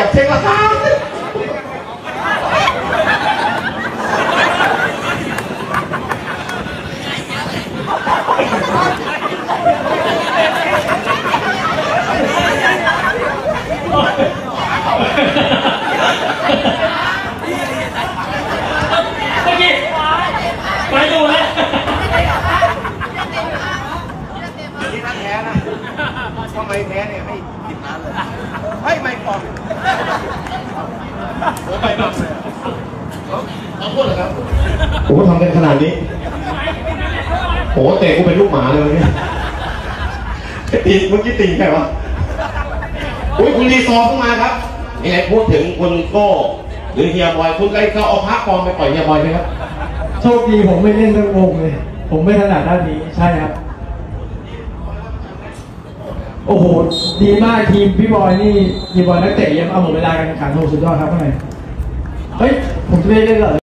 อบเช็คราคาเมื่อกี้ไปดูแล้วที่นั่นแท้นะทำไมแท้เนี่ยให้สิบล้านเลยให้ไม่ก่อ นไปแบบเอาพูดเหรอครับโอ้ทำกันขนาดนี้โอ้เตะกูเป็นลูกหมาเลยเนี่ยตีเมื่อกี้ตีใครวะอุ้ยคุณรีซอเข้ามาครับนี่ไงพูดถึงคุณโก้หรือเฮียบอยคุณเคยเขาเอาพักปลอมไปปล่อยเฮียบอยไหมครับ โชคดีผมไม่เล่นเรื่องวงเลย ผมไม่ถนัดด้านนี้ใช่ครับ โอ้โห ดีมากทีมพี่บอยนี่ทีมบอยนักเตะเยี่ยมเอาหมดเวลาการแข่งขันโหสุดยอดครับทำไมเฮ้ย ผมจะไม่ได้เล่นเหรอ